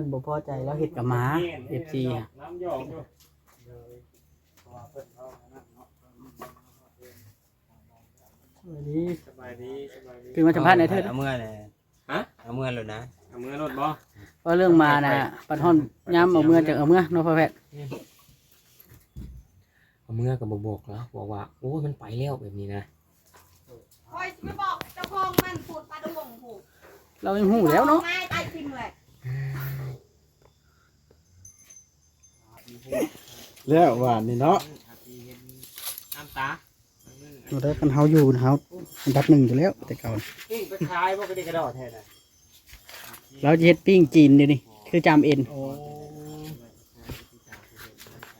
พิ่นบ่พอใจแล้วเฮ็ดกับหมา FC อะน้ำหยอกอยู่สวัสดีสบายดีสบายดีคือมาสัมภาษณ์ในเถิดเอาเมื่อเลยฮะเอาเมื่อเลยนะเอามือรถบ่ว่าเรื่องมาน่ะปัดฮ้อนย้ำเอาเมื่อจังเอาเมื่อเนาะพ่อแพทย์เอาเมื่อกับบอกแล้วบอกว่าโอ้ยมันไปแล้วแบบนี้นะคอยสิไปบอกเจ้าของมันพูดปลาดวงผูกเรายังฮู้แล้วเนาะ ไม้ใต้ทิมเลย แล้วหวานนี่เนาะน้ำตาเราได้กันเฮาอยู่นะเฮาอันดับหนึ่งอยู่แล้ว แต่เก่าปิ้งไปขายบ่ก็ได้กระดอแท้น่ะเราจะเฮ็ดปิ้งจีนเดี๋ยวนี้คือจามเอ็นโอ้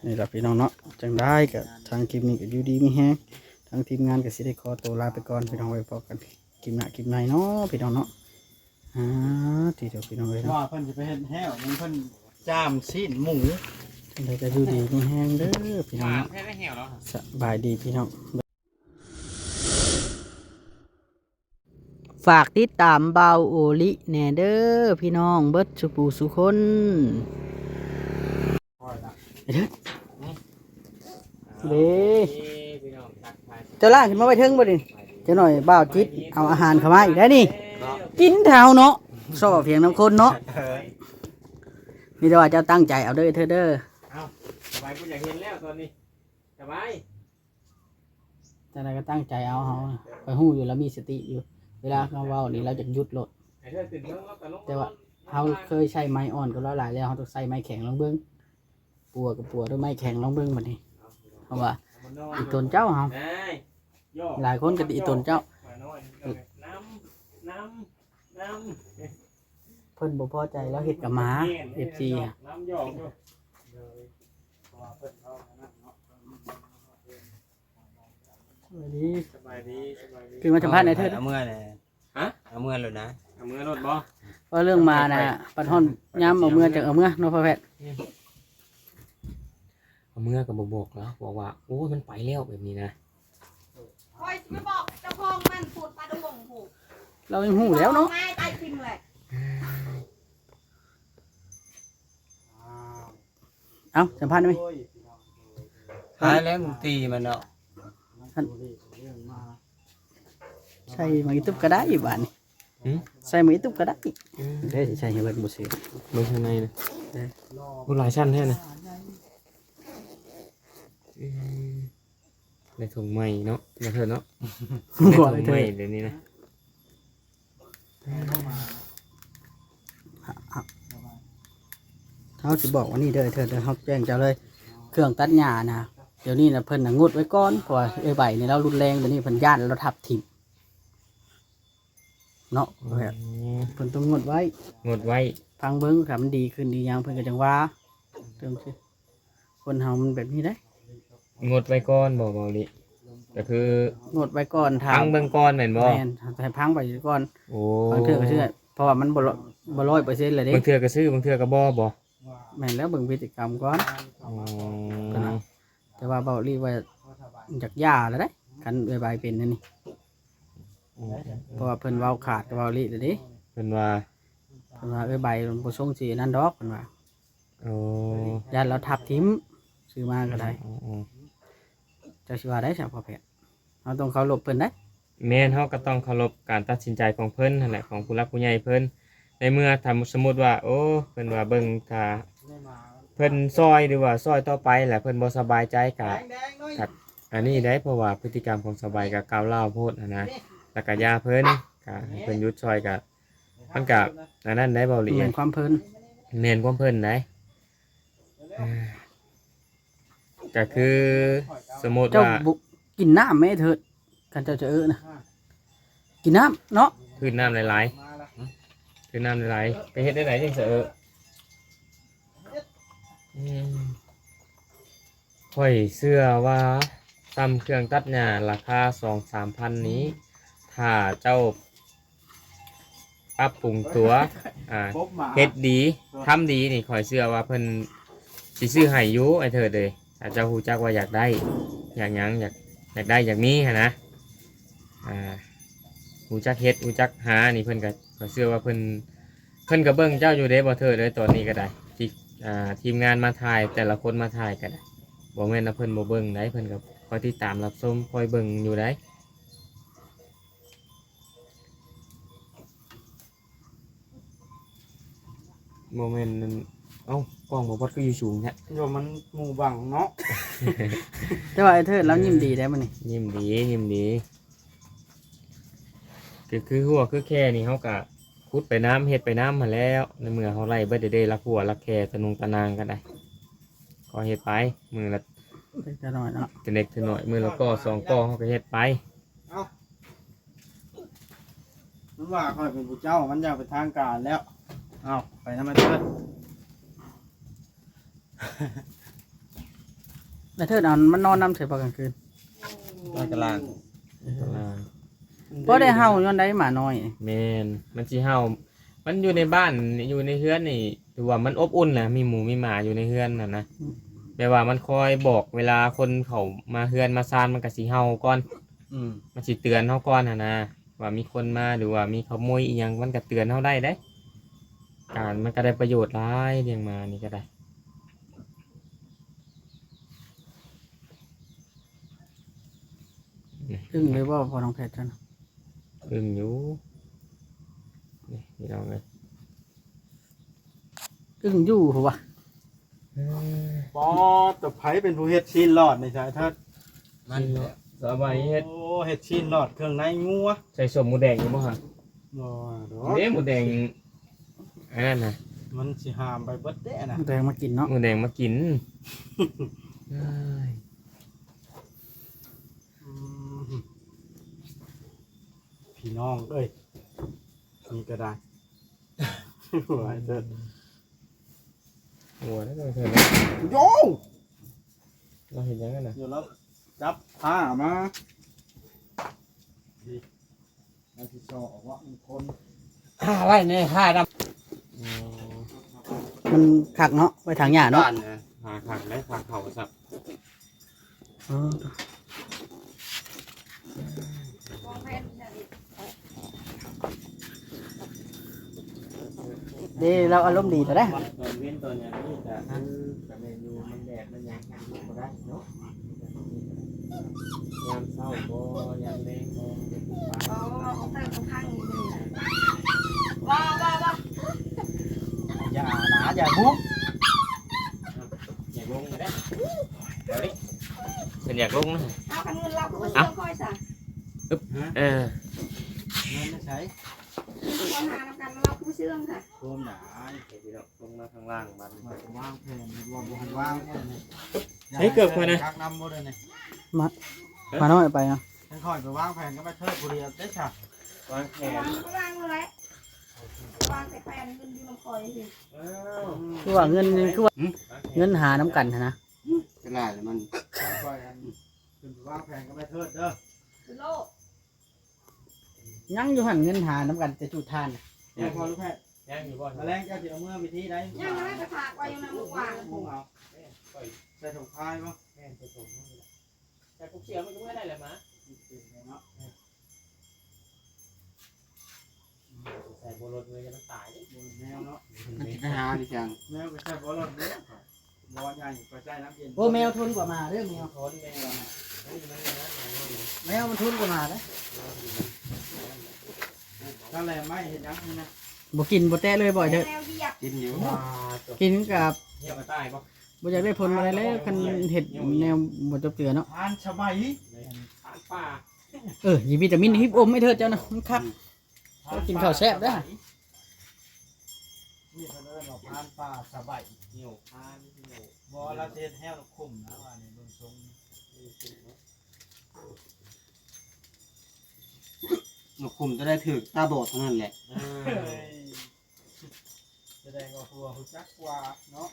นี่ล่ะพี่น้องเนาะจังได้กับทางคลิปนี้ก็อยู่ดีมีแฮงทางทีมงานก็สิได้ขอตัวลาไปก่อนพี่น้องไว้พบกันคลิปหน้าคลิปในเนาะพี่น้องเนาะ อ่าที่เดียวพี่น้องเลยเนาะว่าเพิ่นจะไปเฮ็ดแห้วมันเพิ่นจามซีนหมูจังได้ก็อยู่ดีมีแฮงเด้อพี่น้องหานเนาะแท้ได้เหี่ยวแล้วสบายดีพี่น้อง ฝากติดตามเบาโอลิแหน่เด้อพี่น้องเบิดสุปูสุคนเด้พี่น้องทักทายเจ้าล่างขึ้นมาไว้เทิงบ่ดิเจ้าหน่อยบ่าวจิตเอาอาหารเข้ามาอีกแล้วนี่ กินเท้าเนาะซอเพียงน้ำคนเนาะมีแต่ว่าเจ้าตั้งใจเอาเด้อเธอเด้อเอาสบายกูอยากเห็นแล้วตอนนี้สบายแต่ใดก็ตั้งใจเอาเฮาไปฮู้อยู่แล้วมีสติอยู่ เวลาเขาเว้านี่เราจะหยุดรถไอ้เธอตื่นเต้นแล้วก็ลงแต่ว่า เขาเคยใช้ไม้อ่อนก็แล้วหลายแล้วเขาต้องใส่ไม้แข็งลองเบิ้งปัวกับปัวด้วยไม้แข็งลองเบิ้งบัดนี้เพราะว่าอีตนเจ้าเขาได้ย่อหลายคนก็ติอีตนเจ้า น้อยน้ำน้ำ น้ำเพิ่นบ่พอใจแล้วเฮ็ดกับหมาเอฟซีอะน้ำหยอกอยู่สวัสดีสบายดีสบายดีคือมาสัมภาษณ์ในเถิดเอาเมื่อเลยฮะเอาเมื่อเลยนะเอามือรถบ่ว่าเรื่องมาน่ะปัดฮ้อนย้ำเอาเมื่อจังเอาเมื่อเนาะพ่อแพทย์เอาเมื่อกับบอกแล้วบอกว่าโอ้ยมันไปแล้วแบบนี้นะคอยสิไปบอกเจ้าของมันพูดปลาดวงผูก เรายังฮู้แล้วเนาะไม้ใต้ทิมเลยเอ้าสัมภาษณ์ได้ไหมหายแล้วมึงตีมันเนาะใส่มาอีตุบก็ได้บาดนี้ใส่มาอีตุบก็ได้เด้สิใส่ให้เบิ่งบ่ซื้อเบิ่งข้างในนะโอ้หลายชั้นแท้นะอืมในถุงใหม่เนาะมาเถอะเนาะในบ่ถุงเธใหม่อเดี๋ยวนี้นะ เขาสิบอกว่านี่เด้อเธอเด้อเขาแจ้งเจ้าเลย เครื่องตัดหญ้านะเดี๋ยวนี้นะเพิ่นน่ะงดไว้ก่อนเพราะว่าเอ้ยใบนี่เรารุนแรงเดี๋ยวนี้เพิ่นย่านเราทับทิ่มเนาะเพิ่นต้องงดไว้ งดไว้ฟังเบิ้งถ้ามันดีขึ้นดียังเพิ่นก็จังว่าเติมสิคนเฮามันแบบนี้ได้ งดไว้ก่อนบอกบอกลิ ก็คืองดไว้ก่อนทาพังเบิ่งก่อนแม่นบ่แม่นให้พังไปก่อนโอ้บางเทื่อก็เชื่อเพราะว่ามันบ่ร้อยบ่ร้อยเปอร์เซ็นต์เลยเด้บางเทื่อก็ซื้อบางเทื่อก็บ่บ่แม่นแล้วเบิ่งพฤติกรรมก่อน อ๋อแต่ว่าเบารีว่าอยากหย่าแล้วได้กันเอ้ยใบเป็นนั่นนี่เพราะว่าเพิ่นเว้าขาดกับเบารีเลยเด้เพิ่นว่าเพิ่นว่าเอ้ยใบมันบ่ส่งสินั่นดอกเพิ่นว่าโอ้ญาติเราทับทิมซื้อมาก็ได้ อ๋ออ๋อเจ้าสิว่าได้ซะพ่อแพทย์เฮาต้องเคารพเพิ่นได้แม่นเฮาก็ต้องเคารพการตัดสินใจของเพิ่นนั่นแหละของผู้รักผู้ใหญ่เพิ่นในเมื่อถ้าสมมุติว่า โอ้เพิ่นว่าเบิ่งถ้าเพิ่นซอยหรือว่าซอยต่อไปแหละเพิ่นบ่สบายใจกะอันนี้ได้เพราะว่าพฤติกรรมของสบายกับก้าวเล่าวโพดนะนะแล้วก็ยาเพิ่นกะให้เพิ่นหยุดซอยกะมันกะอันนั้นได้เบาละเอียแม่ดนความเพิ่นแม่นความเพิ่นได้อ่า ก็คือสมมุติเจ้าว่าบุกินน้ำไหมเถิดกันเจ้าจะเออนะกินน้ำเนาะขึ้นน้ำหลายๆขึ้นน้ำหลายๆไปเฮ็ดได้ไหนจังเสอะอืมข่อยเสื้อว่าตำเครื่องตัดหญ้าราคาสองสามพันนี้ ถ้าเจ้าปรับปรุงตัวอ่าพบหมาเฮ็ดดีทำดีนี่ข่อยเชื่อว่าเพิ่นสิซื้อให้อยู่ไอ้เถิดเลย ถ้าเจ้าฮู้จักว่าอยากได้ อยากหยังอยากอยากได้อยากมีหั้นนะอ่าฮู้จักเฮ็ดฮู้จักหานี่เพิ่นก็ขอเชื่อว่าเพิ่นเพิ่นก็เบิ่งเจ้าอยู่เด้บ่เถิดเลยตอนนี้ก็ได้ที่อ่าทีมงานมาถ่ายแต่ละคนมาถ่ายก็ได้บ่แม่นว่าเพิ่นบ่เบิ่งได้เพิ่นก็คอยติดตามรับชมคอยเบิ่งอยู่ได้โมเมนต์นั้น เอ้ากล้องบ่บดก็อยู่สูงแท้โยมมันหมู่บังเนาะแต่ว่าไอ้เทิดแล้วยิ้มดีได้มันนี่ยิ้มดียิ้มดีคือคือหัวคือแค่นี่เขากะคุดไปน้ำเฮ็ดไปน้ำมาแล้ว ในเมื่อเขาไล่เบิดเดได้รักหัวรักแค่ตะนุงตะนางกันได้ก็เฮ็ดไปมือละเล็กน้อยเนาะเล็กๆหน่อยมือละก็สองก็เขาก็เฮ็ดไป มันว่าคอยเป็นผู้เจ้ามันอยากไปทางการแล้ว เอาไปนำมาเถิด ไอ้เทิดเอามันนอนนำเฉยพอกลางคืนตอนกลางตะนางเพราะได้เห่าย้อนได้หมาน้อยแมนมันสิเห่ามันอยู่ในบ้านอยู่ในเฮือนนี่ถือว่ามันอบอุ่นนะมีหมูมีหมาอยู่ในเฮือนน่ะนะแปลว่ามันคอยบอกเวลาคนเขามาเฮือนมาซานมันก็สิเห่าก่อน อืมมันสิเตือนเขาก่อนนะนะว่ามีคนมาหรือว่ามีขโมยอีหยังมันก็เตือนเขาได้ได้ การมันก็ได้ประโยชน์ร้ายเรียงมานี่ก็ได้ อึ้งเลยว่าพอน้องแพทย์จันอึ้งอยู่นี่พี่น้องเลยอึ้งอยู่หัวะปอตะไผเป็นผู้เฮ็ดชิ้นหลอดในสายเทิดมันสบายเฮ็ดโอ้เฮ็ดชิ้นหลอดเครื่องในงัวใส่สมหมูแดงอยู่บ่ฮะบ่ดอเด้กหมูแดงอันนั้นนะมันสิหามไปเบิดเด้น่ะแดงมากินเนาะหมูแดงมากินเอ้ย อืม พี่น้องเอ้ยนี่ก็ได้หัวไอ้เถิดหัวแล้วก็เถิดโยเราเห็นยังไงนะเดี๋ยวเราจับผ้ามาดีเราสิสอออกว่ามันคนห้าไร่ในห้าดอืมมันขักเนาะไว้ทางหญ้าำเนาะบ้านนะหาขักได้ขาเข่าสับ เออ มองเพชรเนี่ยดิ เด้เราอารมณ์ดีแต่ได้ตอนเว้นตอนอย่างนี้แต่คือกับเมนูมันแดดมันยังอยู่บ่ได้เนาะยามเช้าบ่ยามแรงบ่อ๋อเอาเติมข้างนี้ว้าวว้าวว้าวอย่าหนาอย่าบุกอย่ากลงได้เอาดิฉันอยากลงนะเอาคันเงินเราก็ไม่ต้องค่อยสั่งเออเงินไม่ใช้คนหาน้ำกันเราผู้เชื่องค่ะ โคมหนาเดี๋ยวพี่น้องลงมาข้างล่างมันมาว่างเพลงรวมวงว่างหมดเลยใช้เกือบคนนะกักน้ำหมดเลยเนี่ยมาน้อยไปเนาะฉันคอยไปว่างแผนก็ไปเทิดบุรีได้ค่ะวางแขวานงก็วางเลยวางแต่แฟนเงินอยู่ลำคอยสิอ้าวคือว่าเงินคือว่าเงินหาน้ำกันหั้นนะก็ได้แต่มันคอยกันขึ้นไปว่างแผนก็ไปเทิดเด้อคือโลกยังอยู่หันเงินหาน้ำกันจะจุดทานน่ะยังพอรู้แพทย์ ย่างอยู่บ่แมลงเจ้าจะเอาเมื่อวิธีใดยังไม่ได้ฝากไว้ยังนำลูกวางมุงเอาใส่ถุงพายมั้งแม่นไปส่งให้ละแต่พวกเสียมันก็ไม่ได้แหละมะเนาะใส่โบรถเลยจะมันตายดิบนแมวเนาะมันจะไปหาดิจังแมวไปใส่บอลลูนเด้อบ่ใหญ่ไปใส่น้ำเย็นโอ้แมวทุนกว่ามาเรื่องแมวทนแม่งนะนี่มันนะแมวมันทุนกว่ามาเด้อถ้าแลไม่เห็นยังนี่นะ บ่กินบ่แตะเลยบ่อยเด้อแนวเหยียบกินอยู่ว้าจบกินกับเหี้ยมาตายป่ะบ่อยากได้ผลอะไรแล้วคันเห็ดแนวบ่จบเตือเนาะ ทานสบายทานป่าเออยีวิตามินฮิปอมไม่เถิดเจ้านะมันคัก กินข้าวแซ่บเด้อ นี่เขาเรียกว่าทานปลาสบายเหนียวทานเหนียวบอลาเทนแห้วคุ้มนะว่านี่เบิ่งทรงนกคุมจะได้ถือตาโบอดเท่านั้นแหละอ่าเฮ้ยแสดงว่า หัวหุ่จักกว่าเนาะ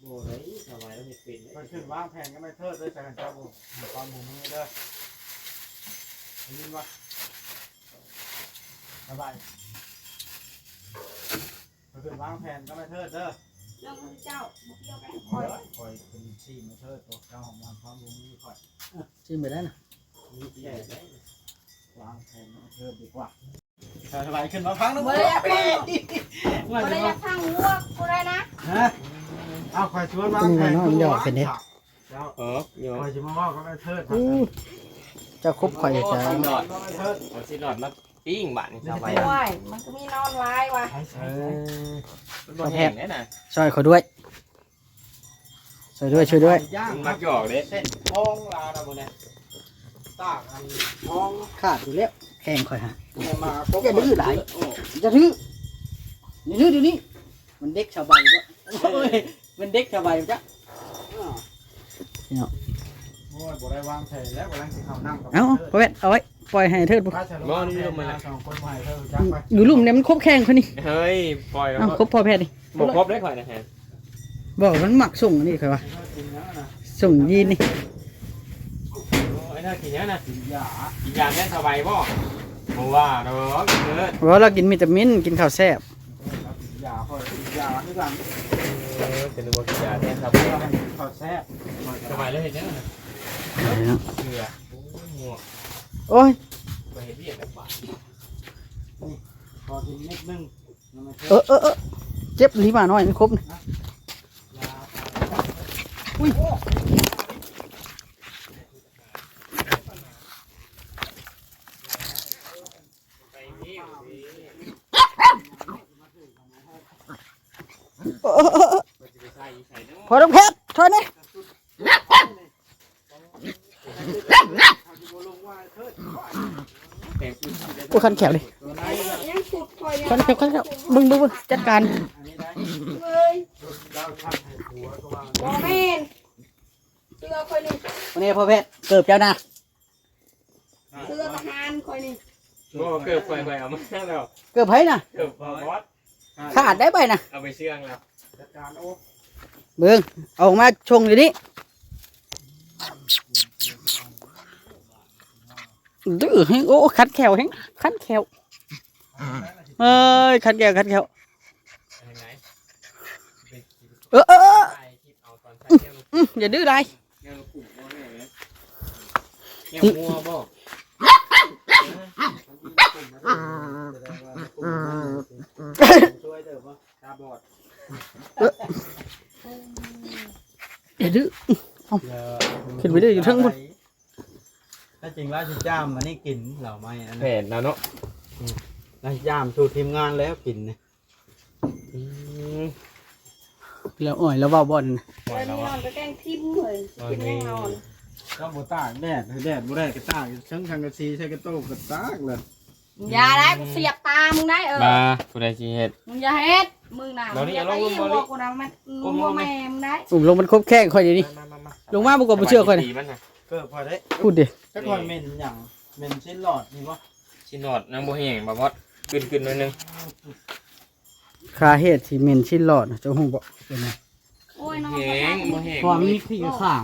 โบเลยสบายแล้วมีเป็นก็ขึ้นวางแผนก็ไม่เทิดด้วยจากกันเจ้าบุตอนหมูมือเด้อได้ยินว่าสบายก็ขึ้นวางแผนก็ไม่เทิดเด้อเรื่องของเจ้าบุกเกี่ยวกันคคออยยคอยเป็นชีมาเทิดตัวเจ้าของมันความหมูมือคอยชิมไปได้นะมีแก่ได้วางแผนก็ไม่เทิดดีกว่า สบายขึ้นมาพังนะบ่ได้อยากฟังว่าบ่จะได้อยาว่ากฟังวัวกูได้นะฮะเอาคอยชวนมานี่มันน้อยมันหยอกเป็นเด้เดี๋ยวเออโยคอยจะมาว่าก็ไม่เทิดอู้เจ้าคบข่อยจะก็ไม่เทิดเอาสิหลอดมาปิ้งบาดนี่สบายโอ้ยมันก็มีนอนร้ายว่ะเออบ่แห้งแน่น่ะช่วยเขาด้วยช่วยด้วยช่วยด้วยย่างมันมักหยอกเด้เส้นทองลาดาบเนี่ยตากอันทองขาดอยู่แล้วแข่งข่อยฮะเนี่ย มาพบแกดื้อหลาย จะถืออย่าถือเดี๋ยวนี้ มันเด็กชาวใบวะโอ้ยมันเด็กชาวใบวะจ๊ะโอ้ยบ่ได้วางแผนแล้วกำลังสิเข้านั่งกับเอาพ่อแม่เอาไว้ปล่อยให้เทิดบ่สองคนใหม่เธอจักไปอยู่ลุ่มเนี่ยมันครบแข่งคนนี้เฮ้ย ปล่อยแล้วเอาก็ครบพอแพทย์นี่บ่ครบได้ข่อยนะฮะบอกมันหมักส่งอันนี่ใครวะกินเนื้อนะส่งยีนนี่โอ้ยน่ากินเนี้ยนะกินยากินยาแม่สบายบ่ บ่ว่าดอกเด้อเพราะว่าเรากินวิตามินกินข้าวแซ่บกินยาคอยกินยาด้วยกันเออเป็นบ่กินยาแม่สบายขอแซ่บสบายเลยเฮ็ดจังนะเอาเนาะเกลือโอ้ยงัวโอ้ยไปเฮ็ดเวียกแล้วบาดพอกินนิดนึงเออเออเออเจ็บลิ้นมาหน่อยมันครบนะอุ้ย ไปนี่ เออเออเออ ไปใส่ใส่เนาะ พอต้องแพทย์ถอยนี่โอ้ ยคันแขวดิยังสุดคอยคันแขวคันแขวบึ้งบึ้งบึ้งจัดการเลยดาวชักให้หัวก็ว่าบ่แม่นเสื้อคอยนี่วันนี้พ่อแพทย์เกิบเจ้านะเสื้อทหารคอยนี่บ่เกือบไปไปเอามาแล้วเกิบให้นะเกือบบอสขาดได้ไปนะเอาไปเชื่องแล้วจัดการโอ้เบิ้งเอาออกมาชงอยู่นี่ ดื้อให้โอ้คันแขวแฮงคันแขวเอ้ยคันแขวคันแขวยังไงเออเออเออใส่คลิปเอาตอนใส่แก้วลูกอืมอย่าดื้อไรแก้วลูกกลุ่มบ่แม่เลยแก้วมัวบ่ช่วยเด้อว่าตาบอดอย่าดื้อขึ้นไปดื้ออยู่เทั้งบนถ้า จริงแล้วที่จ้ามมันนี่กินเหล่าไม่อันแผ่นั้นนแล้วเนาะแล้วจ้ามสู่ทีมงานแล้วกินเนี่ยอืมแล้วอ่อยแล้วเว่าบอลปล่อยเดี๋ยวแล้วนี้นอะอนก็แกล้งทิมเลยกินแน่นอนก็บ่ตากแดดแดดบ่ได้ก็ตากเชิงทางกระซีใช้กระโต้กระตากเลยอย่าได้กูเสียบตามึงได้เออมาผู้ใดสิเฮ็ด มึงอย่าเฮ็ดมึงน่ะเรานี่มึงอย่าเอาไปลงหัมาดิวกูนะมันหัวแม่มึงได้อุ้มลงมันครบแข้งค่อยเดี๋ยวนี้มามามาลงมาบุกกบเชื่อค่อยนะตีมันน่ะ เกิดพอได้พูดดิถ้าคนเมนอย่างเมนชิ้นหลอดนี่วะชินอดนางบ่แห้งบ่บอสกึนๆหน่อยหนึงคาเหตุที่เมนชิ้นหลอดนะเจ้าหูบอกเป็นไงโอ้ยนอนแห้งบ่แห้งความมีที่ข้าง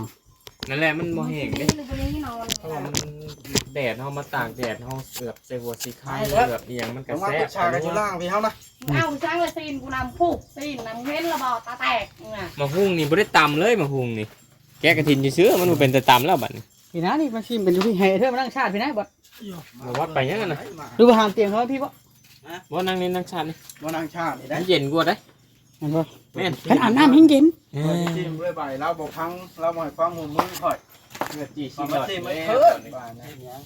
นั่นแหละมันบ่แห้งเด้หรือวันนี้นอนเพราะว่ามันแดดเฮามาตากแดดเฮาเสือบใส่หัวสีขาวเสือบอีหยังมันก็ต้องมาแซ่ปบระชากันอยู่ล่างพี่เฮานะมึงเอาช่างเลยซีนกูนำผูกซีนนำเว้นระเบาตาแตกมึงอะมาหุงนี่บ่ได้ตำเลยมาหุงนี่ แกะกระถินซื่อๆมันบ่เป็นแต่ตำแล้วบัดนี้ พี่นะนี่มันชิมเป็นอยู่พี่ให้เธอมานั่งชาติพี่นะบดบ่ว่าไปยังไงนะ ดูไปหามเตียงเขาพี่บ่บ่นั่งนี่นั่งชาตินี่บ่นางชาตินี่ได้มันเย็นกว่าเด้เห็นบ่แม่นขันอาบน้ำให้เย็นเอคอยอทีมด้วยใบเราบ่พังเราบ่ให้ฟังหูมือค่อยเลือดจีเอาสิมาหลอดทีมเลไอ้ยเถิดบ้านนะ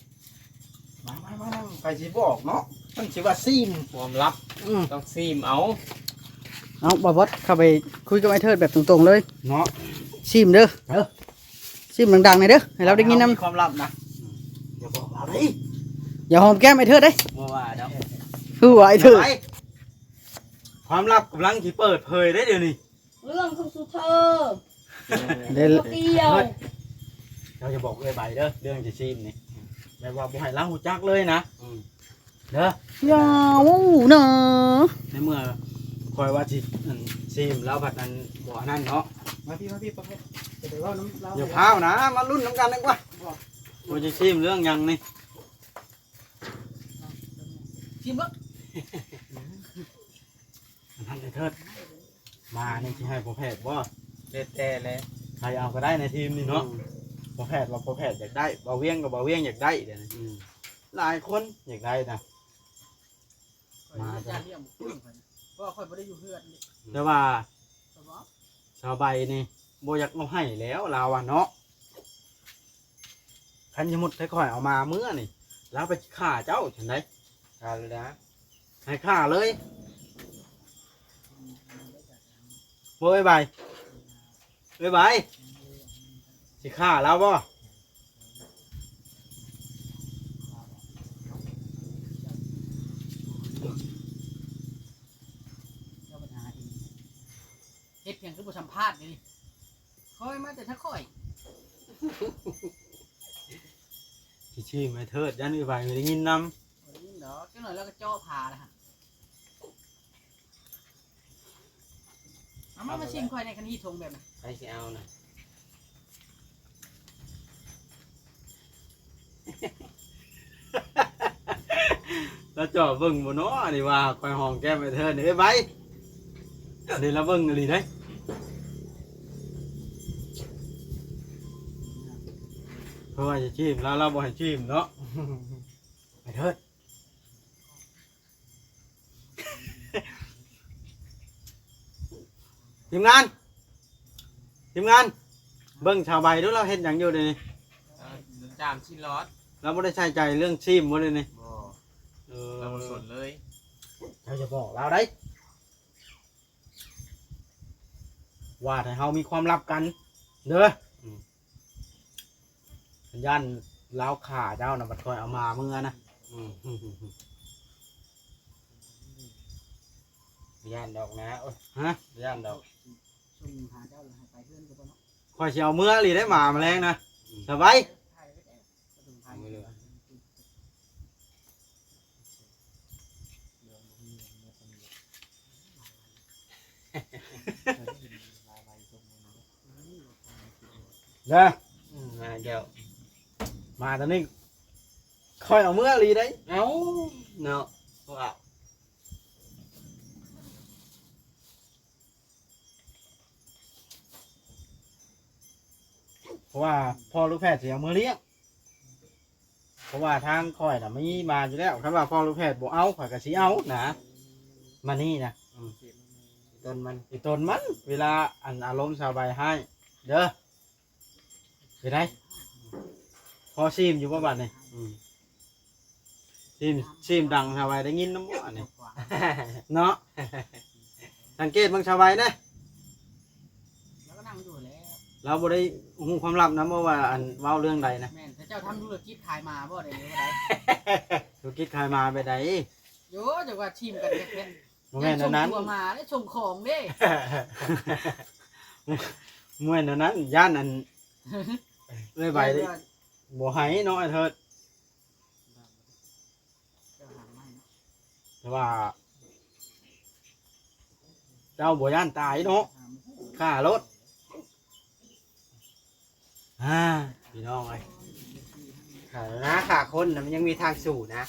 มามามานั่งไปสิบอกเนาะมันสิว่าซีมความลับอืมต้องซีมเอาเอาบ่บดเข้าไปคุยกับไอ้เทิดแบบตรงๆเลยเนาะ ชิมเด้อเออชิมดังๆหน่อยเด้อให้เราได้ยินนมีความลับนะอย่าบอกอะไรำอย่าหอมแก้มไอ้เทิดเด้บ่ว่าดอกคือว่าไอ้เทิดไปความลับกำลังสิเปิดเผยได้เดี๋ยวนี้เรื่องของสุเธอเด้อตัวเดียวเราจะบอกเลยใบเด้อเรื่องสิซีมนี่แม่ว่าบ่ให้ล้างหูจักเลยนะเด้ออย่าวู้เนาะในเมื่อคอยว่าสิอันซีมแล้วบัดนั้นบ่นั่นเนาะ มาพี่มาพี่ประเภทเดี๋ยวว่าน้ำอย่าพาวนะมาลุ้นน้ำกันดีกว่าว่าจะซีมเรื่องหยังนี่ชิมบ่นั่นเลยเถิดมานี่ที่ให้พ่อแพทย์ว่าเด็ดแต่แล้วใครเอาก็ได้ในทีมนี่เนาะพ่อแพทย์ว่าพ่อแพทย์อยากได้บ่าวเวียงกับบ่าวเวียงอยากได้เดี๋ยวนี้หลายคนอยากได้นะมาจ้ะจ้ะเลี้ยงบ่ขึ้นเพราะว่าค่อยบ่ได้อยู่เฮือนนี่แต่ว่าแต่ว่า ชาวใบนี่บ่อยากเอาให้แล้วลาวอะเนาะคันยมุดค่อยๆเอามาเมื่อนี่แล้วไปฆ่าเจ้าฉันไดทานเลยนะให้ฆ่าเลยบ่ไอ้ใบไอ้ใบสิฆ่าแล้วบ่ เจ้าปัญหาเองเฮ็ดเพียงคือ บ่สัมภาษณ์นี่ค่อยมาแต่ถ้าค่อยสิชื่อไม่เทิดยันไอ้ใบไม่ได้ยินนำบ่ได้ยินดอกจังหน่อยแล้วก็จ่อผ่าแล้วฮะเอามามาชิมค่อยในคันนี้ทงแบบนั้นใครสิเอานะแล้วเจ่อเบิ่งบ่เนาะนี่ว่าคอยห้องแก้มไอ้เทิดนี่ไอ้ใบนี่ละเบิ่งอีหลีเด้ ราะว่าจะชิมแล้วเราบ่ให้ชิมเนาะไอ้เทิดทีมงานทีมงาน เบิ่งชาวใบดูเราเห็นอย่างอยู่เลยวนี่จามชิ้นรอดเราไม่ได้ใส่ใจเรื่องชิมบ่เลยนี่บ่เออเราบ่สนเลยเราจะบอกเราได้ว่าถ้าเรามีความลับกันเด้อ อืมสัญญาณเล้าวขาเจ้านะบัดคอยเอามาเมื่อนะอืมย่านดอกนะโอ้ยฮะย่านดอกส่งหาเจ้าแล้วให้ไปเพื่อนก็บ่เนาะคอยสิเอาเมื่อหรือได้หมาแมลงนะสบายถ่ายไว้แล้วก็ต้องถ่ายเอาไว้เลยเด้ออืมมาเดี๋ยว มาตอนนี้คอยเอาเมื่อหรือได้เอาเนาะว้าวเพราะว่าพ่อลูกแพทย์สิเอามือเลี้ยงเพราะว่าทางคอยน่ะมีมาอยู่แล้วคันว่าพ่อลูกแพทย์บ่เอาข่อยก็สิเอานะมานี่นะต้นมันอีตนมัน เวลาอันอารมณ์สบายให้ เด้อไปได้พ อซีมอยู่บ่บัดนี่อืมซีมซีมดังสบายได้ยินน้ำบ่อันนี่เนาะสังเกตเบางสบายนะแล้วก็นั่งดูแล้วเราบ่ได้หูความลับนะว่าอันเว้าเรื่องใดนะแม่นแต่เจ้าทำธุรกิจขายมาบ่ได้เลยว่าได้ธุรกิจขายมาไปใดโยจังว่าชิมกันแค่นบ่แม่นอันนั้นส่งตัวมาได้ส่งของเด้ มวยอันนั้นย่านอันเอ้ยใบได้ บ่ให้เนาะไอ้เถิดแต่ว่า เจ้าบ่ย่านตายเนาะหาไม่ค่ารถอ่าพี่น้องเอ้ยขานะขาคนนะมันยังมีทางสู่นะ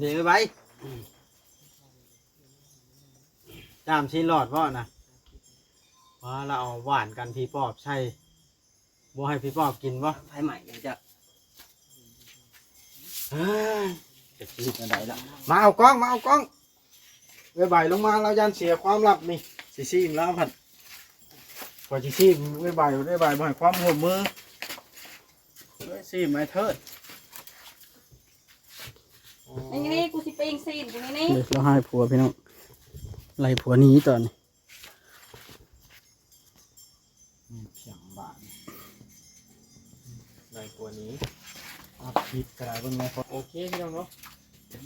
นี่เอ้ยใบจามชิ้นหลอดบ่นะว่าเราเอาหวานกันพี่ปอบใช่ บ่ให้พี่ปอบกินบ่ไฟใหม่ยังจะเฮ้ยจะซื้อมาได้ละมาเอากล้องมาเอากล้องเอ้ยใบลงมาเรายันเสียความลับนี่สิซีมแล้วผัดกว่าสิซีมเอ้ยใบเอ้ยใบบ่ให้ความห่วมมือเอ้ยซีมไอ้เทิดนี่นี่กูสิไปเองซีนตรงนี้นี่เด็กเราให้ผัวพี่น้องไล่ผัวหนี้ตอนนี้ ในตัวนี้อัพคลิปกระดาษเบิ่งในพอโอเคพี่น้องเนาะ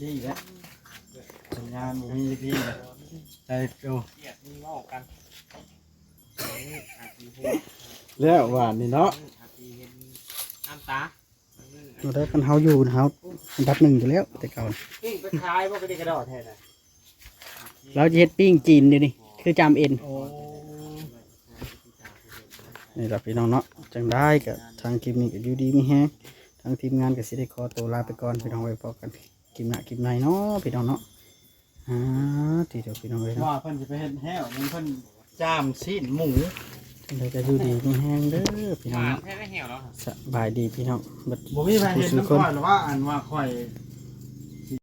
ดีแล้วสัญญาณบ่มีดีเลยใจเอวเกียดมีเว้ากันอาจสิฮู้แล้วหวานนี่เนาะอาจสิเห็นน้ำตาเราได้กันเฮาอยู่นะเฮาอันดับหนึ่งอยู่แล้ว แต่เก่ากิ้งไปขายบ่ก็ได้กระดอแท้น่ะเราจะเฮ็ดปิ้งจีนเดี๋ยวนี้คือจามเอ็นโอ้ นี่แหละพี่น้องเนาะจังได้กับทางคลิปนี้ก็อยู่ดีมีแฮงทางทีมงานก็สิได้ขอตัวลาไปก่อนพี่น้องไว้พอกันคลิปหน้าคลิปในเนาะพี่น้องเนาะอ่าทีเดียวพี่น้องเลยเนาะว่าเพิ่นจะไปเฮ็ดแห้วมันเพิ่นจามซีนหมูจังได้ก็อยู่ดีมีแฮงเด้อพี่หน้องวานเนาะแท้ได้เหี่ยวแล้วสบายดีพี่น้องบัดบ่มีใครเห็นผู้น้ำคนข่อยหรอกว่าอันว่าข่อย